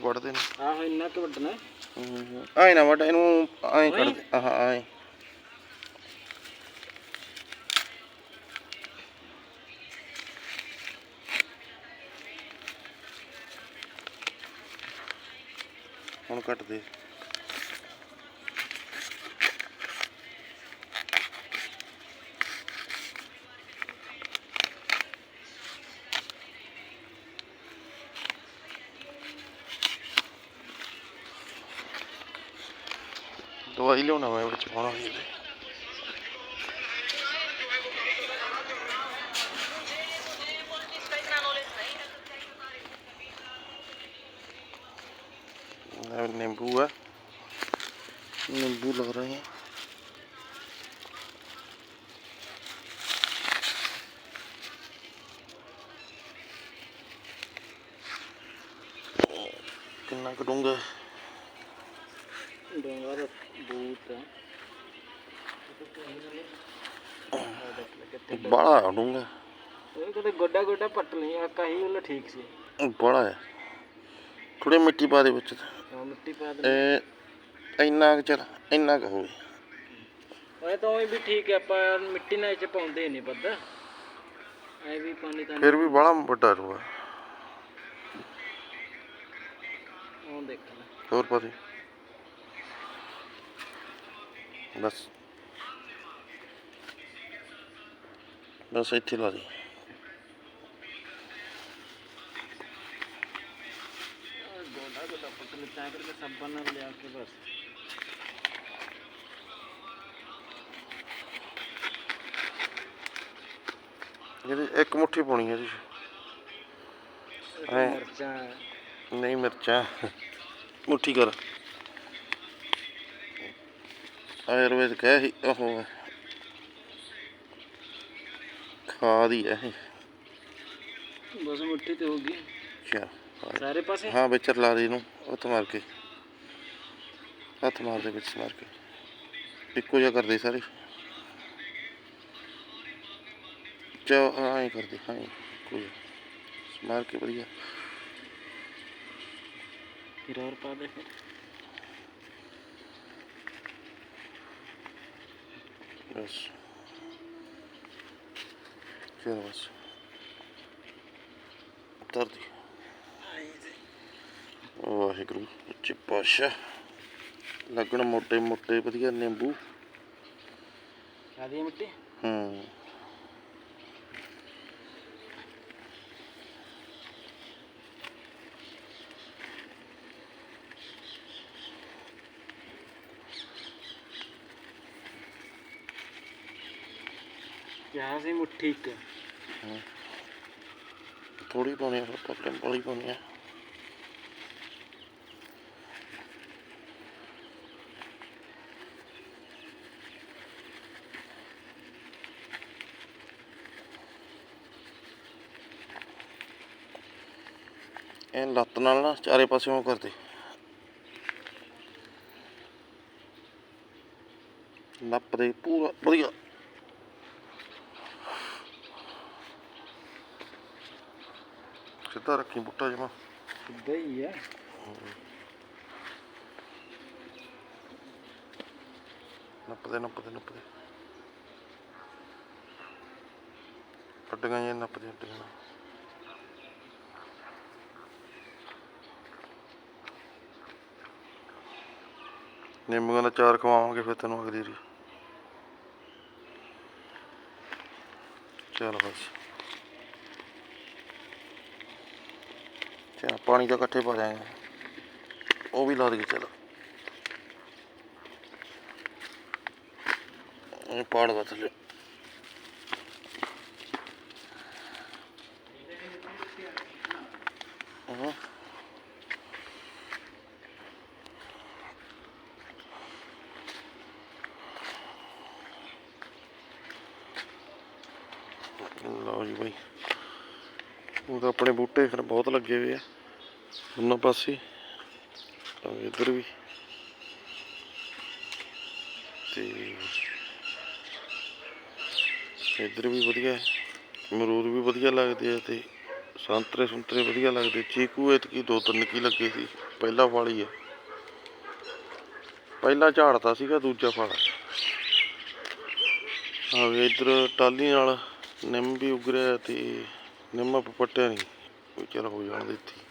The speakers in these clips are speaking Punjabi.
ਵੱਢਦੇ ਨੇ। ਆਹੋ ਇੰਨਾ ਕਿ ਵੱਡਣਾ ਆਏ ਨਾ ਵੱਢ ਇਹਨੂੰ ਐਂ ਕਰ ਦੇ ਆਹ ਐਂ ਹੁਣ ਕੱਟ ਦੇ। ਦਵਾਈ ਲਿਆਉਣਾ ਮੈਂ ਵਿੱਚ ਪਾਉਣਾ ਵੀ ਇਹਦੇ। ਇਹ नींबू है नींबू लग रहे हैं कितना करूँगा ਡੋਂਗਾ ਬੜਾ ਆਉਂਗਾ ਇਹ ਕਿਤੇ ਗੋਡਾ ਗੋਡਾ ਪੱਟ ਲਈ ਆਕਾ ਹੀ ਉਹਨਾਂ ਠੀਕ ਸੀ। ਬੜਾ ਹੈ। ਥੋੜੀ ਮਿੱਟੀ ਪਾ ਦੇ ਵਿੱਚ ਹਾਂ ਮਿੱਟੀ ਪਾ ਦੇ। ਇਹ ਇੰਨਾ ਕੁ ਚਲ ਇੰਨਾ ਕੁ ਹੋਵੇ। ਉਹ ਤਾਂ ਵੀ ਠੀਕ ਹੈ ਆਪਾਂ ਮਿੱਟੀ ਨਾਲ ਚ ਪਾਉਂਦੇ ਨਹੀਂ ਪੱਦਾ ਐ ਵੀ ਪਾਣੀ ਤਾਂ ਫਿਰ ਵੀ ਬੜਾ ਵੱਡਾ ਰੂਆ ਉਹ ਦੇਖ ਲੈ। ਹੋਰ ਪਾ ਦੇ ਬਸ। ਬਸ ਇੱਥੇ ਲਾ ਦੇ। ਆਹ ਗੋਡਾ ਗੋਡਾ ਪੱਟ ਲਈ ਤਾਂ ਕਰਕੇ ਸੱਬਨ ਨਾਲ ਲਿਆ ਕੇ ਬਸ ਇਹਦੀ ਇੱਕ ਮੁੱਠੀ ਪਾਉਣੀ ਹੈ ਜੀ। ਮਿਰਚਾਂ। ਨਹੀਂ ਮਿਰਚਾਂ। ਮੁੱਠੀ ਕਰ। ਆਯੁਰਵੇਦ ਕਹੇ ਹੀ ਉਹ ਖਾਦ ਹੀ ਹੈ ਬਸ ਮਿੱਟੀ ਤੇ ਹੋ ਗਈ। ਅੱਛਾ ਸਾਰੇ ਪਾਸੇ? ਹਾਂ ਵਿੱਚ ਲਾ ਦੇ ਇਹਨੂੰ ਹੱਥ ਮਾਰ ਕੇ। ਹੱਥ ਮਾਰ ਦੇ ਵਿੱਚ ਮਾਰ ਕੇ। ਇੱਕੋ ਜਿਹਾ ਕਰਦੇ ਸਾਰੇ। ਚਾ ਐਂ ਕਰਦੇ ਹਾਂ ਜਿਹਾ। ਮਾਰ ਕੇ ਵਧੀਆ। ਫਿਰ ਹੋਰ ਪਾ ਦੇ ਚਲ ਬਸ ਉਤਰ ਦੀ ਵਾਹਿਗੁਰੂ ਉੱਚੇ ਪਾਤਸ਼ਾਹ ਲੱਗਣ ਮੋਟੇ ਮੋਟੇ ਵਧੀਆ ਨਿੰਬੂ ਆਦੀ ਮਿੱਟੀ ਹੂੰ ਕਿਹਾ ਸੀ ਮੁੱਠੀ ਇੱਕ? ਥੋੜੀ ਪਾਉਣੀ ਆ ਫਿਰ, ਪਤਲੇ ਵਾਲੀ ਪਾਉਣੀ ਆ। ਇਹ ਲੱਤ ਨਾਲ ਨਾ ਚਾਰੇ ਪਾਸਿਓਂ ਕਰਦੇ। ਨੱਪਦੇ ਪੂਰਾ ਵਧੀਆ। ਸਿੱਧਾ ਰੱਖੀ ਬੁੱਟਾ ਜਮਾ। ਸਿੱਧਾ ਹੀ ਆ। ਨੱਪਦੇ ਨੱਪਦੇ ਨੱਪਦੇ। ਅੱਡੀਆਂ ਜਿਹੀਆਂ ਨੱਪਦੇ ਅੱਡੀਆਂ ਨਿੰਬੂਆਂ ਦਾ ਚਾਰ ਖਵਾਵਾਂਗੇ ਫਿਰ ਤੈਨੂੰ ਅਗਲੀ ਰੀ ਚਲ ਬਸ। ਚਾ ਪਾਣੀ ਤਾਂ ਇਕੱਠੇ ਪਾ ਜਾਏਗਾ ਉਹ ਵੀ ਲਾ ਦੇ ਚਲ ਇਹ ਪਾੜ ਵਾ ਥੱਲੇ ਹਾਂ ਲਓ ਜੀ ਬਈ ਉਹ ਤਾਂ ਆਪਣੇ ਬੂਟੇ ਫਿਰ ਬਹੁਤ ਲੱਗੇ ਹੋਏ ਆ। ਉਹਨਾਂ ਪਾਸੇ। ਤਾਂ ਇੱਧਰ ਵੀ। ਤੇ ਇੱਧਰ ਵੀ ਵਧੀਆ ਮਰੂਦ ਵੀ ਵਧੀਆ ਲੱਗਦੇ ਆ ਤੇ ਸੰਤਰੇ ਸੰਤਰੇ ਵਧੀਆ ਲੱਗਦੇ। ਚੀਕੂ ਇਤਕੀ ਦੋ ਤਿੰਨ ਕੀ ਲੱਗੇ ਸੀ। ਪਹਿਲਾ ਫਲ ਹੀ ਆ। ਪਹਿਲਾ ਝਾੜਦਾ ਸੀਗਾ, ਦੂਜਾ ਫਲ। ਆ ਵੀ ਟਾਲੀ ਨਾਲ ਨਿੰਮ ਵੀ ਉਗ ਰਿਹਾ ਤੇ ਨਿੰਮ ਆਪਾਂ ਪੱਟਿਆ ਨਹੀਂ ਕੋਈ ਚਲ ਹੋ ਜਾਣ ਦੇ ਇੱਥੇ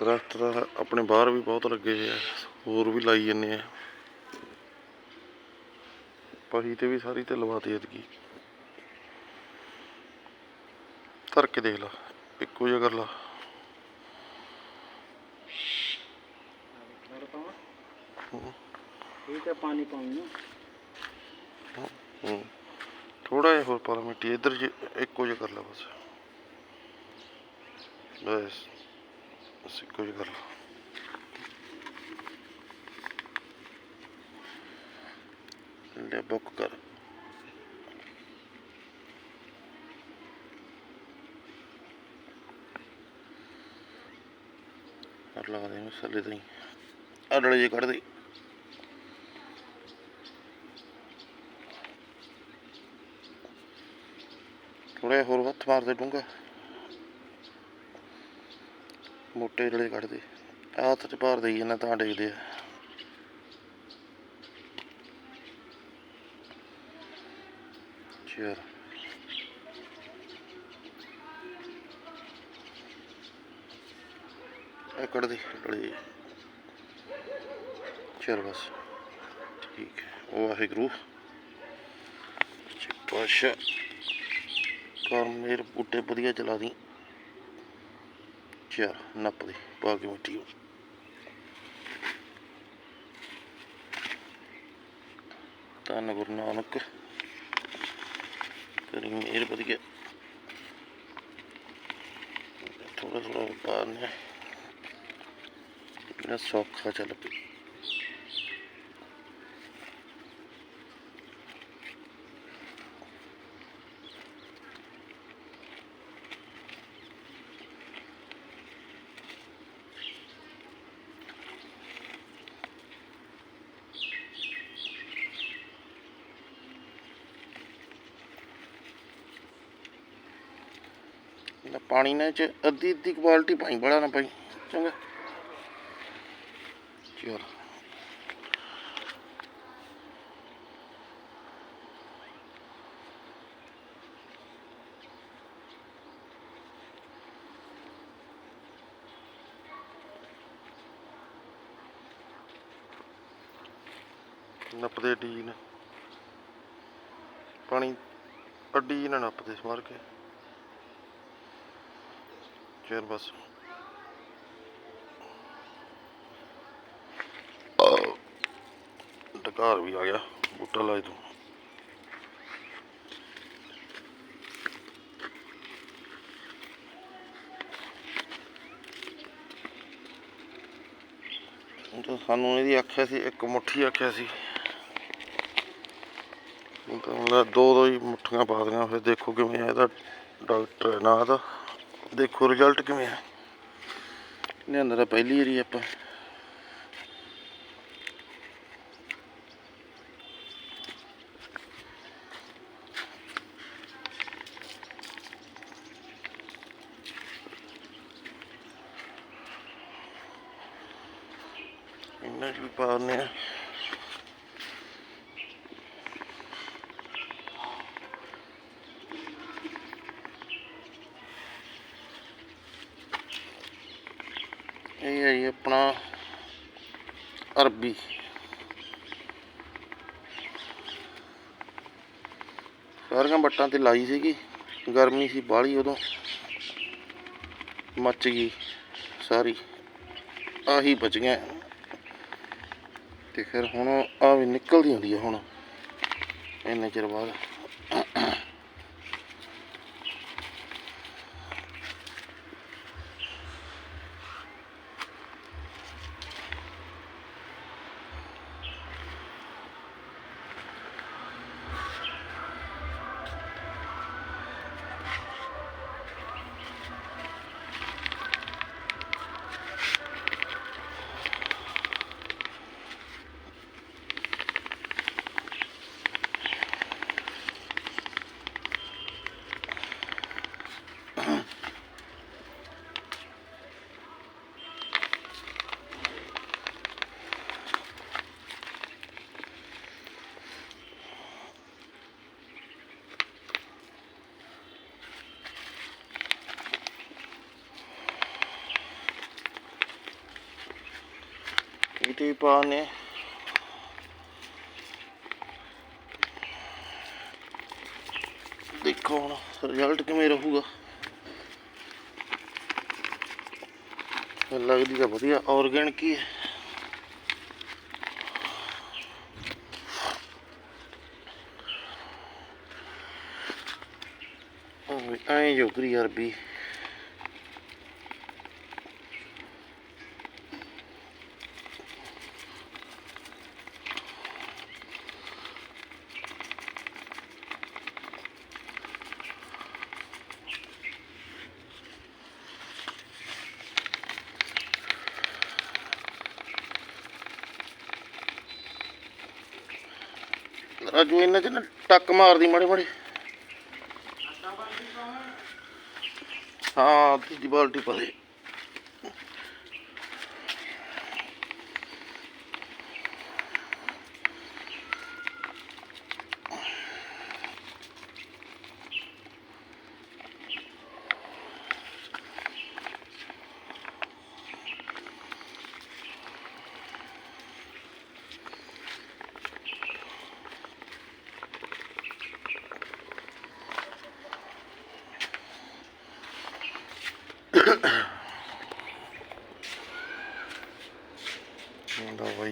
ਦਰਖਤ ਤਾਂ ਆਪਣੇ ਬਾਹਰ ਵੀ ਬਹੁਤ ਲੱਗੇ ਹੋਏ ਆ। ਹੋਰ ਵੀ ਲਾਈ ਜੰਨੇ ਆ। ਪਹੀ ਤੇ ਵੀ ਸਾਰੀ ਤੇ ਲਵਾਤੀ ਇਤਕੀ ਧਰ ਕੇ ਦੇਖ ਲਾ। ਇੱਕੋ ਜਿਹਾ ਕਰ ਲਾ। ਇਹ ਤਾਂ ਪਾਣੀ ਪਾਉਣੀ ਹੂੰ। ਥੋੜਾ ਜਿਹਾ ਹੋਰ ਪਾ ਲਾ ਮਿੱਟੀ, ਇੱਧਰ ਜੇ ਇੱਕੋ ਜਿਹਾ ਕਰ ਲਾ ਬਸ। ਬਸ ਬਸ ਇੱਕੋ ਜਿਹਾ ਕਰ ਲਾ। ਲੈ ਬੁੱਕ ਕਰ। ਕਰ ਲਾ ਦੇ, ਮਸਾਲੇ ਤਾਂ ਹੀ ਅੜਲੇ ਜੇ ਕੱਢ ਦੇ। ਥੋੜਾ ਹੋਰ ਹੱਥ ਮਾਰਦੇ ਡੂੰਗਾ ਮੋਟੇ ਜਿਹੜੇ ਕੱਢ ਹੱਥ ਚ ਭਾਰ ਦੇਈ ਜਾਂਦਾ ਤਾਂ ਡਿੱਗਦੇ ਆ। ਚਲ ਇਹ ਕੱਢ ਡਲੇ ਚਲ ਬਸ। ਠੀਕ ਹੈ। ਉਹ ਵਾਹਿਗੁਰੂ। ਪਾਸ਼ਾ ਕਰ ਮੇਰੇ ਬੂਟੇ ਵਧੀਆ ਚਲਾ ਦੀ। ਚਲ, ਨੱਪ ਦੇ, ਪਾ ਕੇ ਮਿੱਟੀ ਉਹ। ਧੰਨ ਗੁਰੂ ਨਾਨਕ। ਕਰੀ ਮੇਰ ਵਧੀਆ। ਥੋੜਾ ਥੋੜਾ ਪਾਣੇ ਮੇਰਾ ਸੌਖਾ ਚੱਲ ਪਈ ਨਾ ਪਾਣੀ ਨੇ ਚ ਅੱਧੀ ਅੱਧੀ ਕੁਆਲਿਟੀ ਪਾਈ, ਬੜਾ ਨਾ ਪਾਈ। ਚੰਗਾ। ਚਲ। ਨੱਪਦੇ ਡੀ ਨੇ। ਪਾਣੀ, ਅੱਡੀ ਨਾ ਨੱਪਦੇ, ਸਮਾਰ ਕੇ। ਚਲ ਬਸ ਘਰ ਵੀ ਆ ਗਿਆ, ਬੂਟਾ ਲਾਏ ਤੂੰ। ਤਾਂ ਸਾਨੂੰ ਇਹਦੀ ਆਖਿਆ ਸੀ, ਇੱਕ ਮੁੱਠੀ ਆਖਿਆ ਸੀ। ਤਾਂ ਦੋ ਦੋ ਹੀ ਮੁੱਠੀਆਂ ਪਾ ਦਿਆਂ ਫਿਰ ਦੇਖੋ ਕਿਵੇਂ ਇਹਦਾ ਡਾਕਟਰ ਹੈ ਨਾ ਦਾ ਦੇਖੋ ਰਿਜ਼ਲਟ ਕਿਵੇਂ ਆ। ਲਿਆਂਦਾ ਤਾਂ ਪਹਿਲੀ ਵਾਰੀ ਆਪਾਂ। ਇਹਨਾਂ 'ਚ ਵੀ ਪਾ ਦਿੰਦੇ ਆ ਇਹ ਹੈ ਜੀ ਆਪਣਾ ਅਰਬੀ। ਸਾਰੀਆਂ ਬੱਟਾਂ ਤੇ ਲਾਈ ਸੀਗੀ। ਗਰਮੀ ਸੀ ਬਾਹਲੀ ਉਦੋਂ। ਮੱਚ ਗਈ ਸਾਰੀ। ਆਹੀ ਬਚ ਗਿਆ। ਤੇ ਫਿਰ ਹੁਣ ਆ ਵੀ ਨਿਕਲਦੀ ਹੁੰਦੀ ਹੈ ਹੁਣ। ਇੰਨੇ ਚਿਰ ਬਾਅਦ। ਕਿਤੇ ਪਾ ਦੇਖੋ ਹੁਣ ਰਿਜ਼ਲਟ ਕਿਵੇਂ ਰਹੂਗਾ। ਲੱਗਦੀ ਤਾਂ ਵਧੀਆ ਆਰਗੈਨਿਕ ਹੀ ਹੈ। ਐਂ ਜੋਗਰੀ ਅਰਬੀ। ਰਾਜੂ ਇਹਨਾਂ ਚ ਨਾ ਟੱਕ ਮਾਰਦੀ ਮਾੜੇ ਮਾੜੇ। ਹਾਂ ਤੀਜੀ ਬਾਲਟੀ ਪਾ ਦੇ।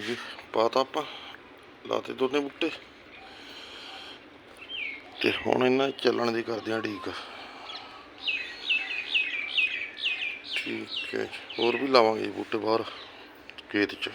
ਜੀ ਪਾਤਾ ਆਪਾਂ, ਲਾਤੇ ਦੋਨੇ ਬੁੱਟੇ। ਤੇ ਹੁਣ ਇਹਨਾਂ ਚੱਲਣ ਦੀ ਕਰਦੇ ਆ ਢੀਕ ਠੀਕ ਹੈ ਹੋਰ ਵੀ ਲਾਵਾਂਗੇ ਬੂਟੇ ਬਾਹਰ, ਖੇਤ 'ਚ।